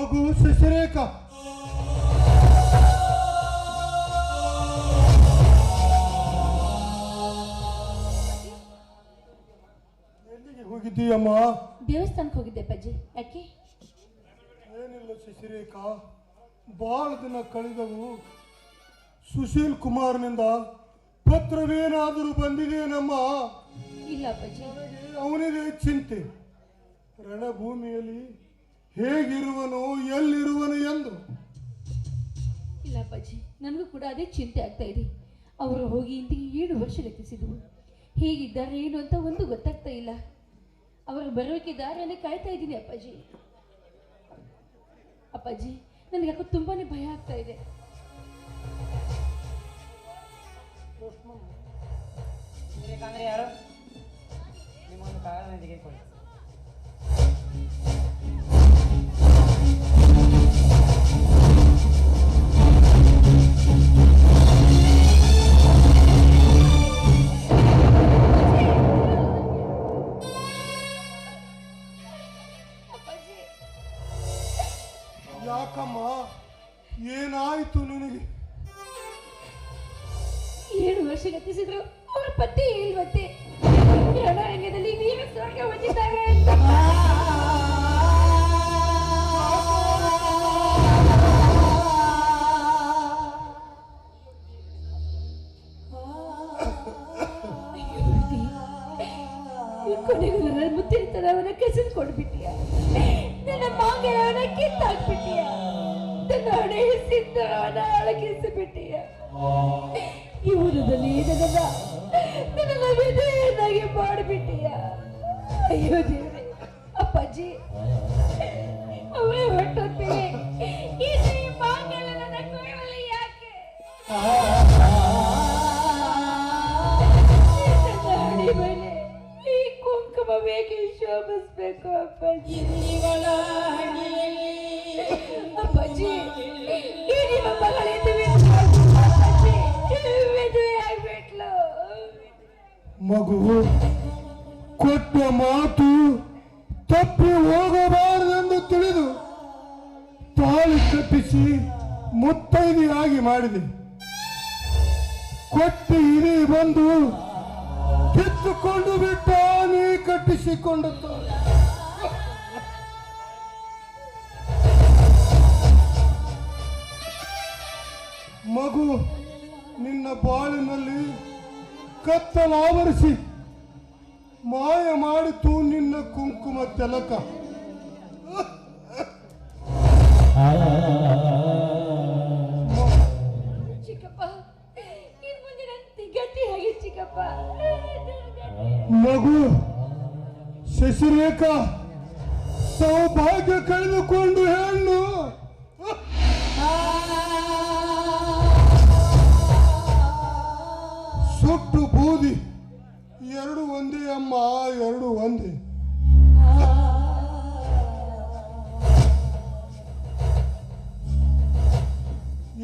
ಮಗು ಶಶಿರೇಖ ಎಲ್ಲಿಗೆ ಹೋಗಿದ್ದೀಯಮ್ಮ? ದೇವಸ್ಥಾನಕ್ಕೆ ಹೋಗಿದ್ದೆ ಪಜ್ಜಿ ಯಾಕೆ? ಏನಿಲ್ಲ ಶಶಿರೇಖ ಬಹಳ ದಿನ ಕಳೆದವು. ಸುಶೀಲ್ ಕುಮಾರ್ನಿಂದ ಪತ್ರವೇನಾದರೂ ಬಂದಿದೆಯೇನಮ್ಮ? ಇಲ್ಲ ಅಪ್ಪಾಜಿ. ಅವನಿಗೆ ಚಿಂತೆ. ರಣಭೂಮಿಯಲ್ಲಿ ಹೇಗಿರುವನು ಎಲ್ಲಿರುವನು ಎಂದು. ಇಲ್ಲ ಅಪ್ಪಾಜಿ ನನಗೂ ಕೂಡ ಅದೇ ಚಿಂತೆ ಆಗ್ತಾ ಇದೆ. ಅವರು ಹೋಗಿ ಇಂದಿಗೆ ಏಳು ವರ್ಷ ಲೆಕ್ಕಿಸಿದವು. ಹೇಗಿದ್ದಾರೆ ಏನು ಅಂತ ಒಂದು ಗೊತ್ತಾಗ್ತಾ ಇಲ್ಲ. ಅವರು ಬರೋಕೆ ದಾರಿಯಲ್ಲಿ ಕಾಯ್ತಾ ಇದ್ದೀನಿ ಅಪ್ಪಾಜಿ. ಅಪ್ಪಾಜಿ ನನಗೆ ಯಾಕೋ ತುಂಬಾ ಭಯ ಆಗ್ತಾ ಇದೆ. ಯಾರು? ನಿಮ್ಮೊಂದು ಕಾಗದ ತೆಗೆದುಕೊಳ್ಳಿ ಮಗು, ಕೊಟ್ಟ ಮಾತು ತಪ್ಪಿ ಹೋಗಬಾರದೆಂದು ತಿಳಿದು ತಾಳಿ ಕಟ್ಟಿಸಿ ಮುತ್ತೈದೆಯಾಗಿ ಮಾಡಿದೆ. ಕೊಟ್ಟ ಇರಿ ಬಂದು ಕಿತ್ತುಕೊಂಡು ಬಿಟ್ಟ ನೀ ಕಟ್ಟಿಸಿಕೊಂಡು ಮಗು, ನಿನ್ನ ಬಾಳಿನಲ್ಲಿ ಕತ್ತಲಾವರಿಸಿ ಮಾಯ ಮಾಡಿತು ನಿನ್ನ ಕುಂಕುಮ ತೆಲಕ. ಮಗು ಶಶಿರೇಖಾ ಸೌಭಾಗ್ಯ ಕಳೆದುಕೊಂಡು ಹೆಣ್ಣು. ಬೂದಿ ಎರಡು ಒಂದೇ ಅಮ್ಮ, ಎರಡು ಒಂದೇ.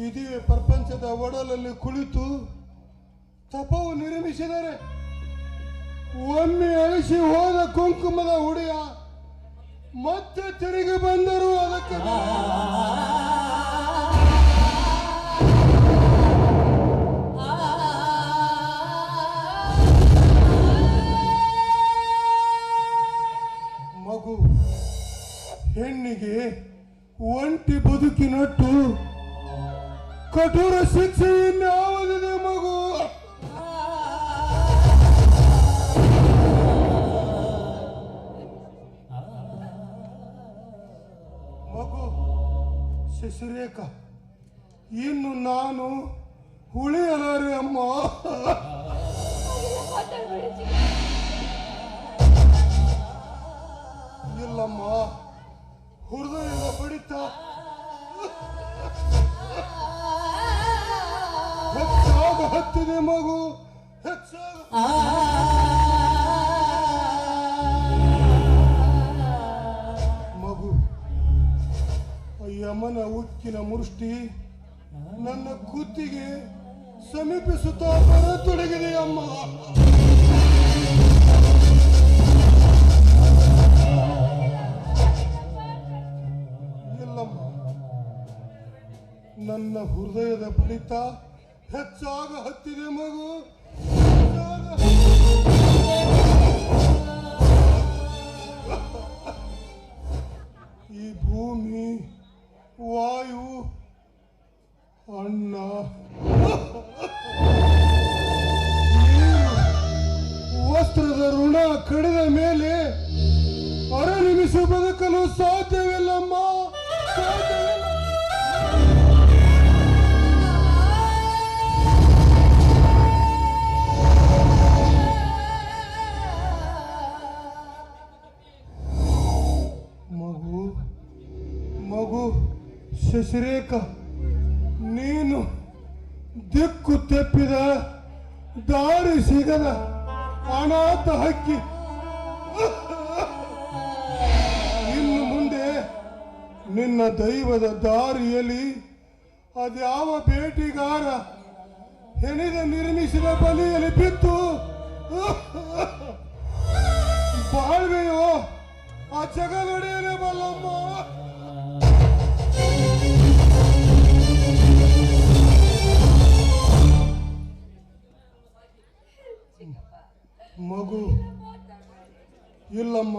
ಇದೇ ಪ್ರಪಂಚದ ಒಡಲಲ್ಲಿ ಕುಳಿತು ತಪವು ನಿರ್ಮಿಸಿದರೆ ಒಮ್ಮೆ ಅಳಿಸಿ ಹೋದ ಕುಂಕುಮದ ಹುಡಿಯ ಮತ್ತೆ ತಿರುಗಿ ಬಂದರು ಅದಕ್ಕೆ ಕಠೋರ ಶಿಕ್ಷೆ ಇನ್ಯಾವುದಿದೆ ಮಗು. ಮಗು, ಶಶಿರೇಖ, ಇನ್ನು ನಾನು ಉಳಿಯಲಾರೆ ಅಮ್ಮ. ಮಾತಾಡ್ಬೇಡಿ ಚಿಕ್ಕಪ್ಪ ಇಲ್ಲಮ್ಮ, ಹೃದಯದ ಬಡಿತ ಹತ್ತಿದೆ ಮಗು. ಆ. ಮಗು ಅಯ್ಯಮನ ಉಕ್ಕಿನ ಮುಷ್ಟಿ ನನ್ನ ಕೂತಿಗೆ ಸಮೀಪಿಸುತ್ತಾ ಬರತೊಡಗಿದೆ ಅಮ್ಮ. ಇಲ್ಲಮ್ಮ ನನ್ನ ಹೃದಯದ ಬಡಿತ ಹೆಚ್ಚಾಗ ಹತ್ತಿದೆ ಮಗು. ಈ ಭೂಮಿ, ವಾಯು, ಅಣ್ಣ. ವಸ್ತ್ರದ ಋಣ ಕಡಿದ ಮೇಲೆ ಅರ ನಿಮಿಷ ಬದುಕಲು ಸಾಧ್ಯವಿಲ್ಲ. ಶಶಿರೇಖ, ನೀನು ದಿಕ್ಕು ತೆಪ್ಪಿದ ದಾರಿ ಸಿಗದ ಅನಾಥ ಹಕ್ಕಿ. ಇನ್ನು ಮುಂದೆ ನಿನ್ನ ದೈವದ ದಾರಿಯಲ್ಲಿ ಅದ್ಯಾವ ಬೇಟಿಗಾರ ಹೆಣಿದ ನಿರ್ಮಿಸಿದ ಬಲಿಯಲ್ಲಿ ಬಿತ್ತು ಬಾಳ್ವೆಯೋ, ಆ ಜಗದೊಡೆಯನೇ ಬಲ್ಲಮ್ಮ. ಇಲ್ಲಮ್ಮ,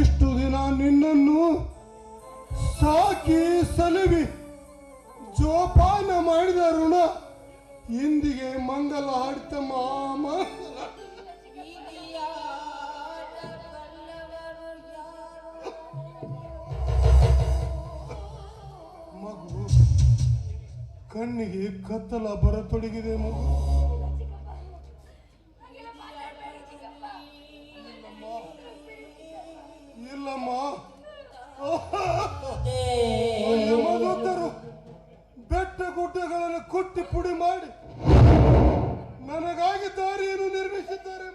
ಇಷ್ಟು ದಿನ ನಿನ್ನನ್ನು ಸಾಕಿ ಸಲುವಿ, ಜೋಪಾನ ಮಾಡಿದ ಋಣ, ಇಂದಿಗೆ ಮಂಗಲ ಹಾಡ್ತಮ್ಮ ಮಂಗಲ ಮಗು, ಕಣ್ಣಿಗೆ ಕತ್ತಲ ಬರತೊಡಗಿದೆ ಮಗು. ಇಲ್ಲಮ್ಮ. ಯಮದೂತರು ಬೆಟ್ಟ ಗುಡ್ಡಗಳನ್ನು ಕುಟ್ಟಿ ಪುಡಿ ಮಾಡಿ ನನಗಾಗಿ ದಾರಿಯನ್ನು ನಿರ್ಮಿಸಿದ್ದಾರೆ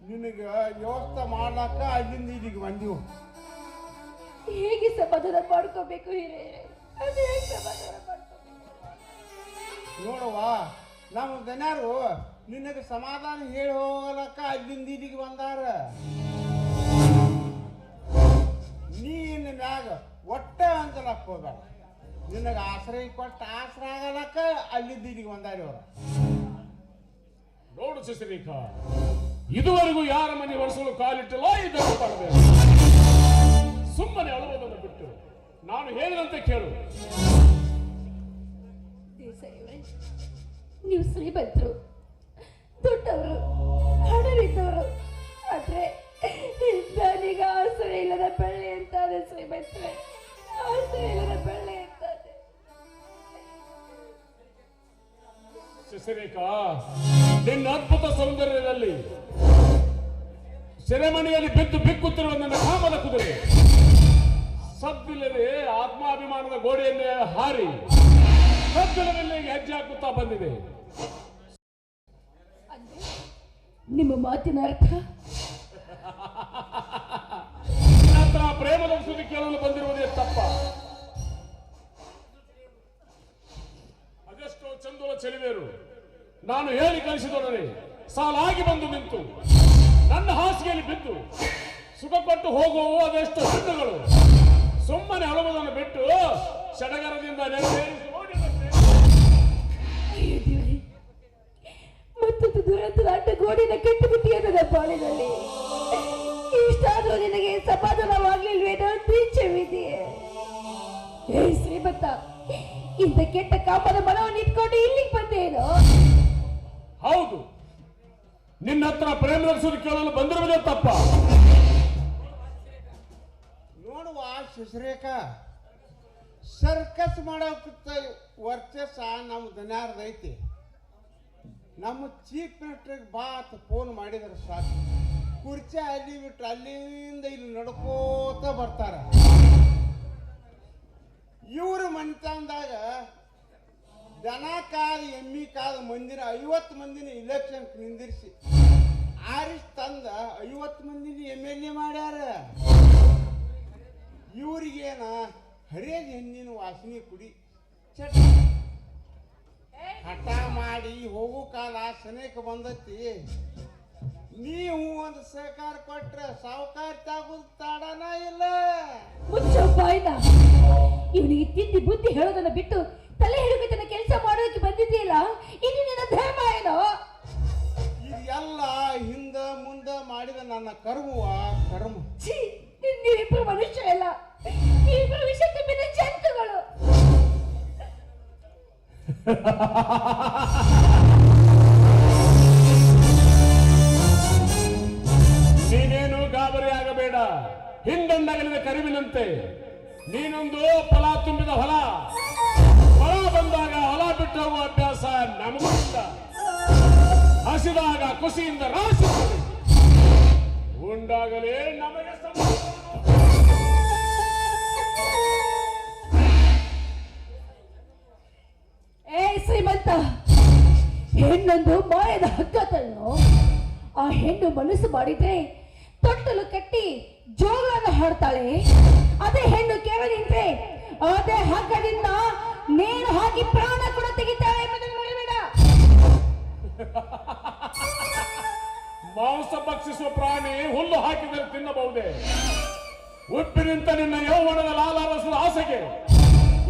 ನಿನಗೆ ವ್ಯವಸ್ಥೆ ಮಾಡ್ಲಾಕ ಅಲ್ಲಿಂದ ಇಲ್ಲಿಗೆ ಬಂದೀವು. ಹೇಗೆ ಸಮಾಧಾನ ಮಾಡ್ಕೋಬೇಕು ಹಿರಿಯರೇ? ಅದು ಹೇಗೆ ಸಮಾಧಾನ ಮಾಡ್ಕೋಬೇಕು? ನೋಡವ್ವ ನಮ್ಮ ದನ್ಯಾರು ನಿನಗೆ ಸಮಾಧಾನ ಹೇಳಿ ಹೋಗಲಕ್ಕ ಅಲ್ಲಿಂದ ಇಲ್ಲಿಗೆ ಬಂದಾರ. ನೀನ್ ಮ್ಯಾಗ ಒಟ್ಟ ಅಂತಲಕ್ಕ ಹೋಗಬೇಡ. ನಿನಗೆ ಆಶ್ರಯ ಕೊಟ್ಟು ಆಶ್ರಯ ಆಗಲಕ್ಕ ಅಲ್ಲಿದ್ದ ಇಲ್ಲಿಗೆ ಬಂದಾರ ಅವ್ರು ನೋಡು ಶಶಿರೇಖಾ ಇದುವರೆಗೂ ಯಾರ ಮನೆ ಒರೆಸಲು ಕಾಲಿಟ್ಟಿಲ್ಲ ಇದನ್ನು ಮಾಡಬೇಕು ಸುಮ್ಮನೆ ಅಳುವುದನ್ನು ಬಿಟ್ಟು. ನಾನು ಹೇಳಿದಂತೆ ಕೇಳು. ನೀವು ಶ್ರೀಮಂತರು ದೊಡ್ಡವರು ಹಣವಿದ್ದವರು. ಆದ್ರೆ ನಾನೀಗ ಆಸರೆ ಇಲ್ಲದ ಬೆಳ್ಳಿ ಅಂತಾನೆ ಶ್ರೀಮಂತರೆ ಆಸರೆ ಇಲ್ಲದ ಬೆಳ್ಳಿ ಅಂತಾನೆ ಶಶಿರೇಖಾ ನಿನ್ನ ಅದ್ಭುತ ಸೌಂದರ್ಯದಲ್ಲಿ ಸೆರೆಮನೆಯಲ್ಲಿ ಬಿದ್ದು ಬಿಕ್ಕುತ್ತಿರುವ ನನ್ನ ಕಾಮದ ಕುದುರೆ ಸದ್ದಿಲ್ಲದೆ ಆತ್ಮಾಭಿಮಾನದ ಗೋಡೆಯನ್ನೇ ಹಾರಿ ಸದ್ದಿಲ್ಲದಲ್ಲಿ ಹೆಜ್ಜೆ ಹಾಕುತ್ತಾ ಬಂದಿದೆ. ನಿಮ್ಮ ಮಾತಿನ ಅರ್ಥ? ನಿನ್ನ ಪ್ರೇಮದ ಸುದ್ದಿ ಕೇಳಲು ಬಂದಿರುವುದೇ ತಪ್ಪ. ಅದೆಷ್ಟೋ ಚಂದೋಲ ಚೆಲುವೇರು ನಾನು ಹೇಳಿ ಕಳಿಸಿದೊಡನೆ ಸಾಲಾಗಿ ಬಂದು ನಿಂತು. ನನ್ನ ಹಾಸಿಗೆಯಲ್ಲಿ ಬಿದ್ದು. ಸುಖ ಕೊಟ್ಟು ಅದೆಷ್ಟು ಸುಮ್ಮನೆ ಅಳುವುದನ್ನು ಬಿಟ್ಟು ಸಡಗರದಿಂದ ಮತ್ತೊಂದು ದುರಂತದ ಅಡ್ಡ ಗೋಡಿನ ಕೆಟ್ಟು ಬಿಟ್ಟಿಯ ಪಾಳಿನಲ್ಲಿ ಇಷ್ಟಾದರೂ ನಿನಗೆ ಸಮಾಧಾನವಾಗ್ಲಿಲ್ವೇನೋ ಬೀಚವಿದೆಯೇ ಏ ಶ್ರೀಮಂತ, ಇಂಥ ಕೆಟ್ಟ ಕಾಪದ ಮನವನ್ನು ಇಟ್ಕೊಂಡು ಇಲ್ಲಿಗೆ ಬಂದೇನೋ? ಹೌದು. ನಿನ್ನ ಹತ್ರ ಪ್ರೇಮ ನಡೆಸೋದು ಕೇಳಲು ಬಂದಿರುವುದೇ ತಪ್ಪ. ನೋಡುವ ಶಶಿರೇಖ ಸರ್ಕಸ್ ಮಾಡೋಕಿಂತ ವರ್ಚಸ್ಸ ನಮ್ಮ ಧನ್ಯಾರ್ದೈತಿ ನಮ್ಮ ಚೀಫ್ ಮಿನಿಸ್ಟ್ರಿಗೆ ಬಾತ್ ಫೋನ್ ಮಾಡಿದ್ರೆ ಸಾಕು. ಕುರ್ಚಿ ಅಲ್ಲಿ ಬಿಟ್ಟು ಅಲ್ಲಿಂದ ಇಲ್ಲಿ ನಡ್ಕೋತ ಬರ್ತಾರ. ಇವ್ರ ಮನೆತನದಾಗ ದನ ಕಾದ ಎಮ್ಮಿ ಕಾದ ಮಂದಿನ ಐವತ್ತು ಮಂದಿನ ಇಲೆಕ್ಷನ್ ನಿಂದಿರಿಸಿ. ಆರಿಸ್ ತಂದ ಐವತ್ತು ಮಂದಿನ ಎಂ ಎಲ್ ಎ ಮಾಡ್ಯಾರ. ಇವ್ರಿಗೇನ ಹರಿಯದ ಹೆಣ್ಣಿನ ವಾಸನೆ ಕುಡಿ. ಚಟ ಹಠ ಮಾಡಿ ಹೋಗೋ ಕಾಲ ಸನೇಕ ಬಂದತಿ. ನೀವು ಒಂದು ಸಹಕಾರ ಕೊಟ್ರೆ ಸಾವುಕಾರ ತಾಗೋದು ತಾಡನ ಇಲ್ಲ. ಇವನಿಗೆ ತಿದ್ದಿ ಬುದ್ಧಿ ಹೇಳೋದನ್ನ ಬಿಟ್ಟು ತಲೆ ಹಿಡುಕತನ ಕೆಲಸ ಮಾಡೋದಕ್ಕೆ ಬಂದಿದ್ದೀಯಲ್ಲ? ಇನ್ನು ನಿನ್ನ ಧರ್ಮ ಏನು? ಇದೆಲ್ಲ ಹಿಂದ ಮುಂದ ಮಾಡಿದ ನನ್ನ ಕರ್ಮವ ಕರ್ಮ. ಛೀ ನೀವಿಬ್ರು ಮನುಷ್ಯರಲ್ಲ ನೀವಿಬ್ರು ವಿಷ ತುಂಬಿದ ಜಂತುಗಳು. ನೀನೇನು ಗಾಬರಿ ಆಗಬೇಡ. ಹಿಂದೊಂದಗಲಿದ ಕರಿವಿನಂತೆ. ನೀನೊಂದು ಫಲ ತುಂಬಿದ ಹೊಲ. ಹೋಗುವ ಅಭ್ಯಾಸ ನಮಗೂ ಹಸಿದಾಗ ಖುಷಿಯಿಂದ ರಾಶಿ ಉಂಡಾಗಲೇ ನಮಗೆ ಹೆಣ್ಣೊಂದು ಮಾಯದ ಹಕ್ಕತನ್ನು ಆ ಹೆಣ್ಣು ಮನಸ್ಸು ಮಾಡಿದ್ರೆ ತೊಟ್ಟಲು ಕಟ್ಟಿ ಜೋಗಳನ್ನು ಹಾಡ್ತಾಳೆ. ಅದೇ ಹೆಣ್ಣು ಕೇವಲ ಅದೇ ಹಗ್ಗದಿಂದ ನೇಣು ಹಾಕಿ ಪ್ರಾಣ ಕೂಡ ಮಾಂಸ ಭಕ್ಷಿಸುವ ಪ್ರಾಣಿ ಹುಲ್ಲು ಹಾಕಿದರೆ ತಿನ್ನಬಹುದೇ? ಉಪ್ಪಿನಿಂತ ನಿನ್ನ ಯೌವನದ ಲಾಲಾರಸದ ಆಸೆಗೆ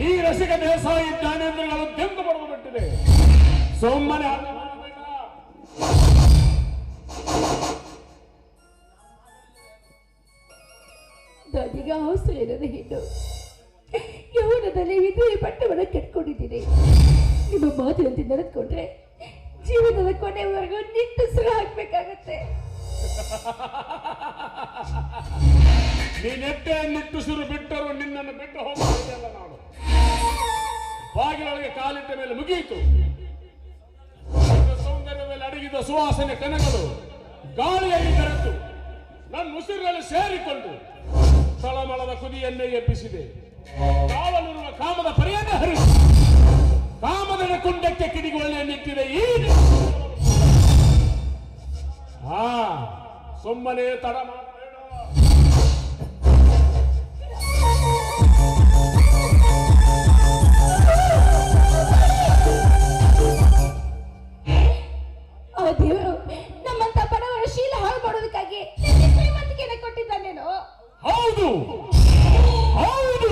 ಈ ರಸಿಕ ದೇಸಾಯಿ ಜ್ಞಾನೇಂದ್ರಗಳು ತೆಂದು ಬಡದು ಬಿಟ್ಟಿದೆ. ನನಗೆ ಅವಸರ ಇಲ್ಲದ ಹೆಣ್ಣು. ಯೌವನದಲ್ಲಿ ಇದೇ ಬಟ್ಟವನ್ನು ಕಟ್ಕೊಂಡಿದ್ದೀನಿ. ನಿಮ್ಮ ಮಾತಿನಂತೆ ನಡೆದುಕೊಂಡ್ರೆ ಜೀವನದ ಕೊನೆವರೆಗೂ ನಿಟ್ಟುಸಿರು ಹಾಕ್ಬೇಕಾಗತ್ತೆ. ನೀನೆಟ್ಟೆ ನಿಟ್ಟುಸಿರು ಬಿಟ್ಟರು ನಿನ್ನನ್ನು ಬಿಟ್ಟು ಹೋಗಲ್ಲ ನಾನು. ಬಾಗಿಲೊಳಗೆ ಕಾಲಿಟ್ಟ ಮೇಲೆ ಮುಗಿಯಿತು. ಸೌಂದರ್ಯ ಮೇಲೆ ಅಡಗಿದ ಸುವಾಸನೆ ಕನಗಳು ಗಾಳಿಯಲ್ಲಿ ಬೆರೆತು ನನ್ನ ಉಸಿರಿನಲ್ಲಿ ಸೇರಿಕೊಂಡು ತಳಮಳದ ಕುದಿಯನ್ನೇ ಎಬ್ಬಿಸಿದೆ. ಕಾವಲಿರುವ ಕಾಮದ ಪರಿಯನ್ನೇ ಹರಿಸಿ ಕಾಮದ ಕುಂಡಕ್ಕೆ ಕಿಡಿಗೊಳ್ಳೆ ನಿಂತಿದೆ ಈ ಹಾ ಸುಮ್ಮನೆ ತಡ ಮಾಡಬೇಡ ದೇವರು ನಮ್ಮಂತ ಬಡವರ ಶೀಲ ಹಾಳು ಮಾಡೋದಕ್ಕಾಗಿ ಶ್ರೀಮಂತಿಕೆಯನ್ನು ಕೊಟ್ಟಿದ್ದಾನೇನೋ ಹೌದು. ಹೌದು.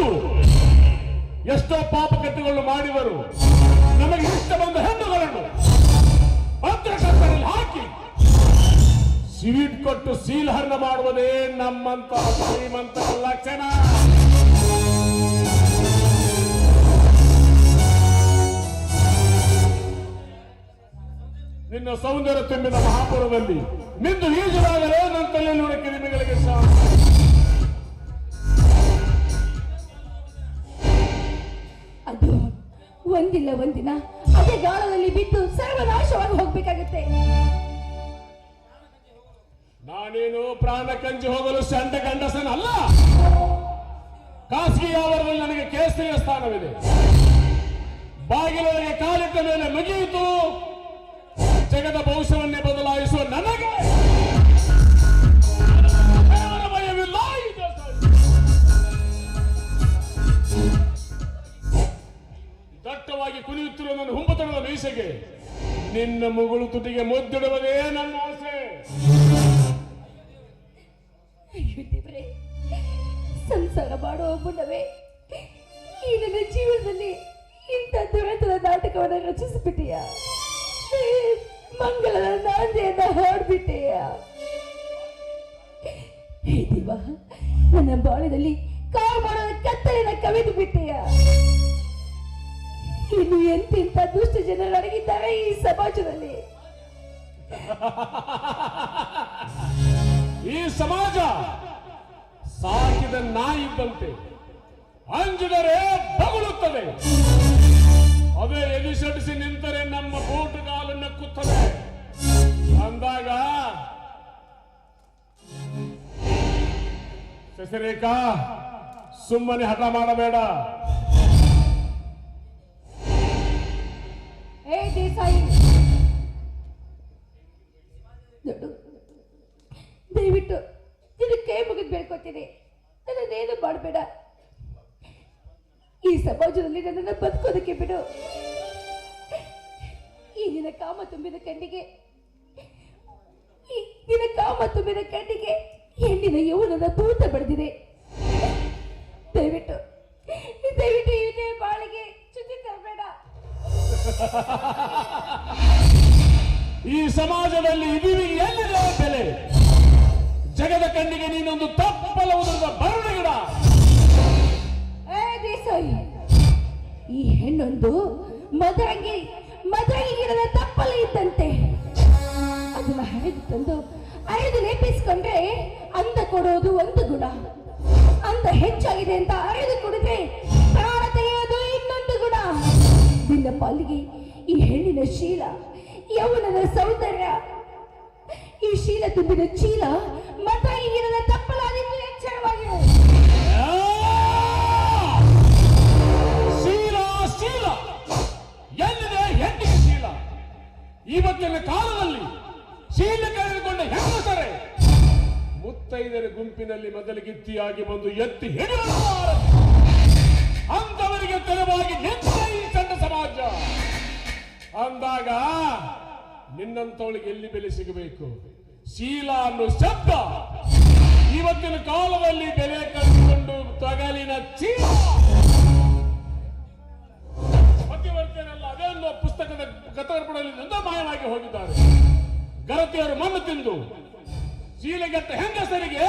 ಎಷ್ಟೋ ಪಾಪ ಪಾಪಕೃತ್ಯಗಳು ಮಾಡಿದರು ನಮಗೆ ಇಷ್ಟ ಬಂದ ಹೆಣ್ಣುಗಳನ್ನು ಹಾಕಿ ಸ್ವೀಟ್ ಕೊಟ್ಟು ಸೀಲ್ಹರಣ ಮಾಡುವುದೇ ನಮ್ಮಂತ ಶ್ರೀಮಂತ ಲಕ್ಷಣ. ನಿನ್ನ ಸೌಂದರ್ಯ ತುಂಬಿದ ಮಹಾಪುರದಲ್ಲಿ ನಿಂದು ಈಜಲಾಗಲೇ ನನ್ನ ತಲೆಯಲ್ಲಿ ಕಿರಿಮಿಗಳಿಗೆ ಸಹ ಒಂದಿಲ್ಲ ಒಂದಿನ. ಅದೇ ಗಾಳದಲ್ಲಿ ಬಿದ್ದು ಸರ್ವನಾಶವಾಗಿ ಹೋಗ್ಬೇಕಾಗತ್ತೆ. ನಾನೇನು ಪ್ರಾಣ ಕಂಜಿ ಹೋಗಲು ಸಂಡ ಗಂಡಸನಲ್ಲ ಖಾಸಗಿ ಆವರಣದಲ್ಲಿ ನನಗೆ ಕೇಸರಿಯ ಸ್ಥಾನವಿದೆ. ಬಾಗಿಲೊಳಗೆ ಕಾಲಿಟ್ಟ ಮೇಲೆ ಮುಗಿಯಿತು. ಜಗದ ಭವಿಷ್ಯವನ್ನೇ ಬದಲಾಯಿಸುವ ನಿನ್ನ ಮುಗುಳು ತುಟಿಗೆ ಮುದ್ದಿಡುವುದೇ ನನ್ನ ಆಸೆ. ಸಂಸಾರ ಮಾಡೋ ಮುನ್ನವೇ ಈ ನನ್ನ ಜೀವನದಲ್ಲಿ ಇಂಥ ದುರಂತದ ನಾಟಕವನ್ನು ರಚಿಸಿಬಿಟ್ಟೆಯ. ಮಂಗಳದ ನಾಂದಿಯನ್ನ ಹಾಡ್ಬಿಟ್ಟೆಯ. ನನ್ನ ಬಾಳದಲ್ಲಿ ಕಾಳು ಮಾಡೋದ ಕತ್ತಲಿನ ಕವಿದು ಬಿಟ್ಟೆಯ. ಇನ್ನು ಎಂತಿಂತ ದುಷ್ಟ ಜನರು ಅಡಗಿದ್ದಾರೆ ಈ ಸಮಾಜದಲ್ಲಿ. ಈ ಸಮಾಜ ಸಾಕಿದ ನಾಯಿ ಇದ್ದಂತೆ ಅಂಜಿದರೆ ಬಗುಳುತ್ತದೆ. ಅದೇ ಎದಿಸಡಿಸಿ ನಿಂತರೆ ನಮ್ಮ ಬೂಟುಗಾಲು ನಕ್ಕುತ್ತದೆ. ಅಂದಾಗ ಶಶಿರೇಖಾ ಸುಮ್ಮನೆ ಹಠ ಮಾಡಬೇಡ. ದಯವಿಟ್ಟು ನಿನ್ನ ಕೈ ಮುಗಿದು ಬೇಡ್ಕೊತೀನಿ ನನ್ನೇನು ಮಾಡಬೇಡ. ಈ ಸಮಾಜದಲ್ಲಿ ನನ್ನನ್ನು ಬದುಕೋದಕ್ಕೆ ಬಿಡು. ಈ ನಿನ್ನ ಕಾಮ ತುಂಬಿದ ಕಣ್ಣಿಗೆ, ಈ ನಿನ್ನ ಕಾಮ ತುಂಬಿದ ಕಣ್ಣಿಗೆ ಹೆಣ್ಣಿನ ಯೌವನದ ಭೂತ ಬಡಿದಿದೆ. ದಯವಿಟ್ಟು ದಯವಿಟ್ಟು ಇದೇ ಬಾಳಿಗೆ ಚುತಿ ತರಬೇಡ. ಈ ಸಮಾಜದಲ್ಲಿ ಇದೀವಿ ಎಲ್ಲಿದೆ ಬೆಲೆ? ಜಗದ ಕಣ್ಣಿಗೆ ನೀನೊಂದು ತಪ್ಪಲ ಉದುರಿದ ಬರಣ ಗಿಡ. ಈ ಹೆಣ್ಣೊಂದು ಮದರಂಗಿ ಮದರಂಗಿ ಗಿಡದ ತಪ್ಪಲ ಇದ್ದಂತೆ. ಅದನ್ನ ಹರಿದು ತಂದು ಅರೆದು ಲೇಪಿಸ್ಕೊಂಡ್ರೆ ಅಂದ ಕೊಡೋದು ಒಂದು ಗುಣ. ಅಂದ ಹೆಚ್ಚಾಗಿದೆ ಅಂತ ಅರೆದು ಕುಡಿದ್ರೆ ಪ್ರಾಣ ತೆಗೆಯೋದು ಇನ್ನೊಂದು ಗುಣ. ನಿನ್ನ ಪಾಲಿಗೆ ಈ ಹೆಣ್ಣಿನ ಶೀಲ, ಯೌವನದ ಸೌಂದರ್ಯ, ಈ ಶೀಲ ತುಂಬಿದ ಚೀಲ ಮದರಂಗಿ ಗಿಡದ ತಪ್ಪಲಾದಿದ್ದು ಎಚ್ಚರವಾಗಿರು! ಶೀಲ ಶೀಲ! ಎಲ್ಲಿದೆ ಹೆಣ್ಣಿಗೆ ಶೀಲ? ಇವತ್ತಿನ ಕಾಲದಲ್ಲಿ ಶೀಲ ಕಳೆದುಕೊಂಡ ಹೆಂಗಸರೇ? ಮುತ್ತೈದರ ಗುಂಪಿನಲ್ಲಿ ಮೊದಲಿಗಿತ್ತಿಯಾಗಿ ಬಂದು ಎತ್ತಿ ಹಿಡಿಯುವ ಅಂತವರಿಗೆ ತೆರವಾಗಿ ನಿಂತ ಈ ಸಣ್ಣ ಸಮಾಜ. ಅಂದಾಗ ನಿನ್ನಂತವಳಿಗೆ ಎಲ್ಲಿ ಬೆಲೆ ಸಿಗಬೇಕು? ಶೀಲ ಅನ್ನೋ ಶಬ್ದ ಇವತ್ತಿನ ಕಾಲದಲ್ಲಿ ಬೆಲೆ ಕಳೆದುಕೊಂಡು ತಗಲಿನ ಚೀಲ. ಮಧ್ಯವರ್ತಿಯರೆಲ್ಲ ಅದೇ ಒಂದು ಪುಸ್ತಕದ ಗತರ್ಪಣದಿಂದ ಮಾಯವಾಗಿ ಹೋಗಿದ್ದಾರೆ. ಗರತಿಯರು ಮಣ್ಣು ತಿಂದು ಶೀಲೆಗೆತ್ತ ಹೆಂಗಸರಿಗೆ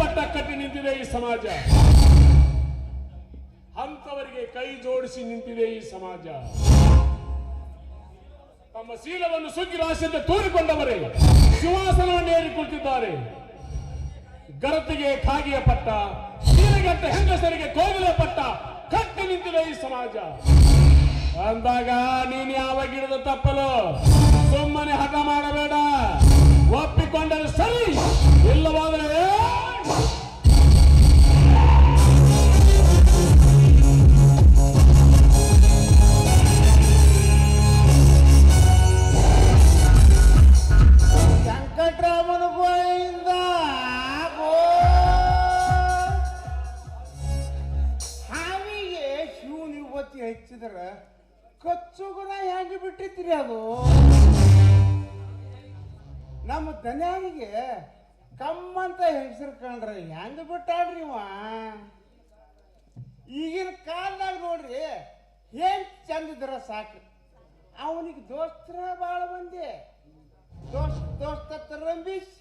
ಪಟ್ಟ ಕಟ್ಟಿ ನಿಂತಿದೆ ಈ ಸಮಾಜ. ಅಂತವರಿಗೆ ಕೈ ಜೋಡಿಸಿ ನಿಂತಿದೆ ಈ ಸಮಾಜ. ತಮ್ಮ ಶೀಲವನ್ನು ಸುಗ್ಗಿ ರಾಶಿಯಿಂದ ತೋರಿಕೊಂಡವರೇ, ಸಿಂಹಾಸನವನ್ನು ಏರಿ ಕುಳಿತಿದ್ದಾರೆ. ಗರತಿಗೆ ಖಾಗಿಯ ಪಟ್ಟ ಸೀರೆಗಟ್ಟ ಹೆಂಗಸರಿಗೆ ಕೋಗಿಲ ಪಟ್ಟ, ಕಟ್ಟಿ ನಿಂತಿದೆ ಈ ಸಮಾಜ. ಅಂದಾಗ ನೀನು ಯಾವ ಗಿಡದ ತಪ್ಪಲು ಸುಮ್ಮನೆ ಹಠ ಮಾಡಬೇಡ. ಒಪ್ಪಿಕೊಂಡರೆ ಸರಿ, ಇಲ್ಲವಾದರೆ ವೆಂಕಟರಾಮನ ಗೋಯಿಂದ ಗೋ ಹಾವಿಗೆ ಶಿವನ ಯುವತಿ ಹಚ್ಚಿದ್ರ ಕಚ್ಚು ಗುಣ ಹೆಂಗೆ ಬಿಟ್ಟಿತ್ರಿ ಅದು? ನಮ್ಮ ದನ್ಯಾನಿಗೆ ಕಮ್ಮಂತ ಹೆಸರು ಕಂಡ್ರೆ ಹೆಂಗೆ ಬಿಟ್ಟಾಡ್ರಿ ಇವ? ಈಗಿನ ಕಾಲದಾಗ ನೋಡ್ರಿ, ಏನ್ ಚಂದ ಇದ್ರ ಸಾಕು. ಅವನಿಗೆ ದೋಸ್ತರ ಭಾಳ ಮಂದಿ ದೋಸ್ತ್, ದೋಸ್ತ ತರಂಬಿಸ್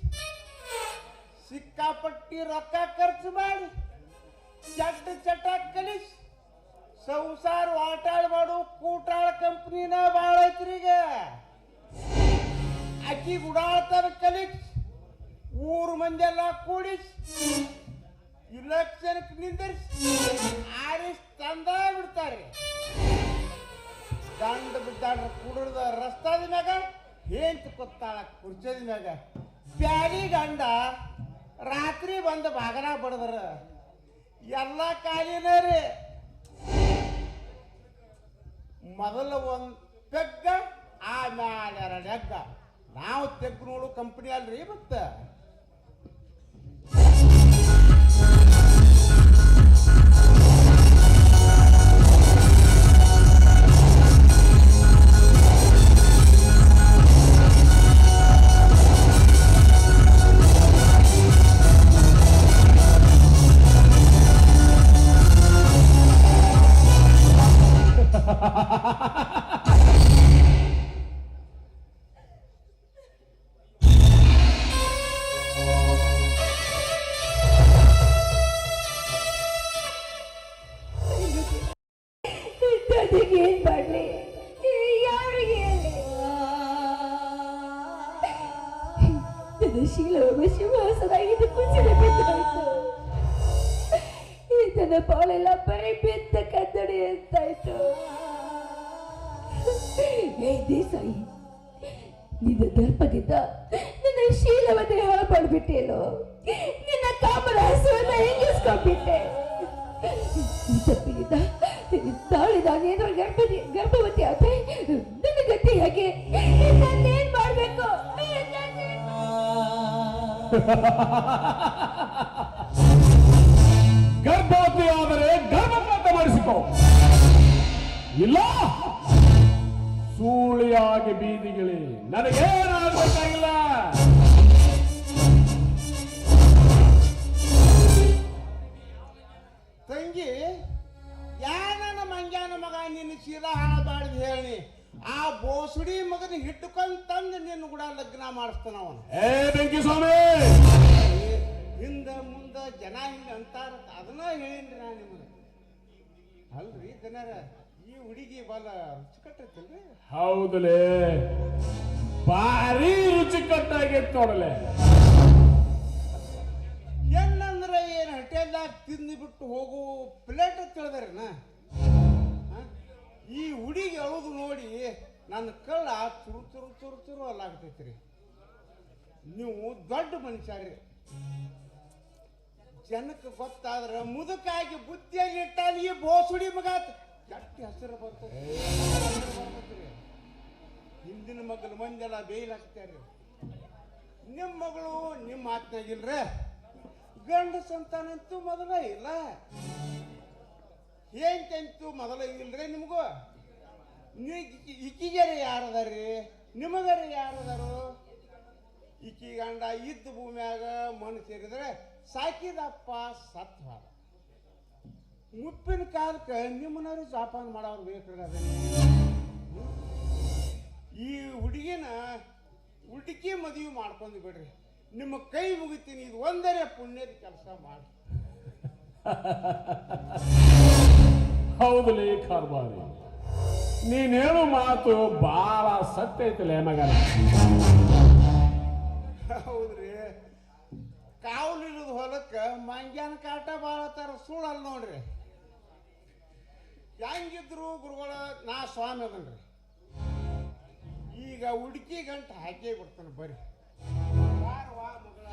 ಸಿಕ್ಕಾಪಟ್ಟಿ ರೊಕ್ಕ ಖರ್ಚು ಮಾಡಿ ಚಟ್ಟ ಚಟ ಕಲಿಸ್. ಸಂಸಾರ ವಾಟಾಳ್ ಮಾಡು ಕೂಟಾಳ ಕಂಪ್ನಿನ ಭಾಳ ಐತ್ರಿ ಈಗ. ಅಕ್ಕಿ ಗುಡಾಳ್ತಾರ ಕಲಿಸ್ ಊರು ಮಂದಿ ಎಲ್ಲ ಕೂಡಿಸಿ, ಇಲೆಕ್ಷನ್ಕ್ ನಿಂದರ್ಸಿ, ಆರಿಸ್ ತಂದ ಬಿಡ್ತಾರೆ. ದಂಡ ಬಿದ್ದಾಡ್ರ ಕುಡಿದ ರಸ್ತಾದ ಮ್ಯಾಗ ಹೇಂತ ಕೊತ್ತಾಳ ಕುರ್ಚದ ಮ್ಯಾಗ ಬ್ಯಾರಿ ಗಂಡ ರಾತ್ರಿ ಬಂದ ಬಾಗನ ಬಡದ್ರ. ಎಲ್ಲ ಕಾಲಿನ ರೀ. ಮೊದಲ ಒಂದ್ ತೆಗ್ಗ ಆಮ್ಯಾಲೆ ಎರಡು ಎಗ್ಗ. ನಾವು ತೆಗ್ದು ನೋಡು ಕಂಪನಿ ಅಲ್ರಿ ಮತ್ತ. ಗರ್ಭವತಿ ಆದರೆ ಗರ್ಭಪಾತ ಮಾಡಿಸಿಕೋ. ಇಲ್ಲ? ಸೂಳಿಯಾಗಿ ಬೀದಿಗಿಳಿ. ನನಗೇನಾಗಬೇಕಾಗಿಲ್ಲ? ಬೋಸುಡಿ ಮಗನ ಹಿಟ್ಟುಕೊಂಡು ತಂದು ನಿನ್ನ ಕೂಡ ಲಗ್ನ ಮಾಡಿಸ್ತಾನ ಅವನು. ಏ ಬೆಂಕಿ ಸ್ವಾಮಿ! ಹಿಂದ ಮುಂದ ಜನ ಹಿಂಗ ಅಂತಾರ ಅದನ್ನ ಹೇಳಿನ್ರಿ ನಾ ನಿಮಗೆ. ಅಲ್ರಿ ಜನರ ಈ ಹುಡುಗಿ ಬಾಲ ರುಚಿಕಟ್ಟೈತಿಲ್ರಿ? ಹೌದಲೇ. ಭಾರಿ ರುಚಿಕಟ್ಟಾಗೈತೆ ನೋಡಲೆ. ಏನಂದ್ರೆ ಏನು ಹಟೆಲ್ದಾಗ ತಿಂದು ಬಿಟ್ಟು ಹೋಗು ಪ್ಲೇಟ್ ತಿಳಿದ್ರನ ಈ ಹುಡುಗಿ ಅಳುದು ನೋಡಿ ನನ್ನ ಕಳ್ಳ ಚುರು ಚುರು ಚುರು ಚುರು ಅಲ್ಲಾಗ್ತೈತ್ರಿ ನೀವು ದೊಡ್ಡ ಮನುಷ್ಯರಿ. ಜನಕ್ಕೆ ಗೊತ್ತಾದ್ರ ಮುದುಕಾಗಿ ಇಟ್ಟ ಈ ಬೋಸುಡಿ ಮಗಾತ್ ಕೆಟ್ಟ ಹೆಸರು ಬರ್ತದೆ. ಹಿಂದಿನ ಮಗಳು ಮಂದೆಲ್ಲ ಬೇಯ್ಲಾಕ್ತಾರ್ರಿ ನಿಮ್ಮ ಮಗಳು ನಿಮ್ಮ ಮಾತನಾಗಿಲ್ರ? ಗಂಡ ಸಂತಾನಂತೂ ಮೊದಲ ಇಲ್ಲ. ಏಂತಂತೂ ಮೊದಲ ಇಲ್ರಿ ನಿಮಗೂ? ಇಕ್ಕಿಗೆರೆ ಯಾರದಾರಿ? ನಿಮಗರೆ ಯಾರದಾರು? ಇಕ್ಕಿ ಗಂಡ ಇದ್ದ ಭೂಮ್ಯಾಗ ಮಣ್ಣು ಸೇರಿದ್ರೆ ಸಾಕಿದಪ್ಪ ಸತ್ವ ಮುಪ್ಪಿನ ಕಾಲಕ್ಕೆ ನಿಮ್ಮನರು ಜಾಪಾನ್ ಮಾಡೋರು ಅದನ್ನ ಈ ಹುಡುಗಿನ ಹುಡುಕಿ ಮದುವೆ ಮಾಡ್ಕೊಂಡು ಬಿಡ್ರಿ. ನಿಮ್ಮ ಕೈ ಮುಗಿತೀನಿ, ಇದು ಒಂದರೇ ಪುಣ್ಯದ ಕೆಲಸ ಮಾಡಿ. ಹೌದು ಕಾರ್ಬಾರಿ. ನೀನ್ ಹೇಳೋ ಮಾತು? ಬಹಳ ಸತ್ಯ ಐತಲೇ ಮಗನ? ಹೌದ್ರಿ. ಕಾವಲಿಲ್ಲದ ಹೊಲಕ್ಕೆ ಮಂಗ್ಯಾನ ಕಾಟ ಬಾಳತ್ತಾರ ಸುಳ್ಳಲ್ಲ ನೋಡ್ರಿ. ಹೆಂಗಿದ್ರು ಗುರುಗಳ, ನಾ ಸ್ವಾಮಿ ಅದನ್ರಿ. ಈಗ ಹುಡುಕಿ ಗಂಟ ಹಾಕೇ ಬಿಡ್ತಾನೆ ಬರ್ರಿ ವಾರ ವಾ ಮಗಳ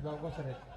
ಎಲ್ಲ ತಳಕ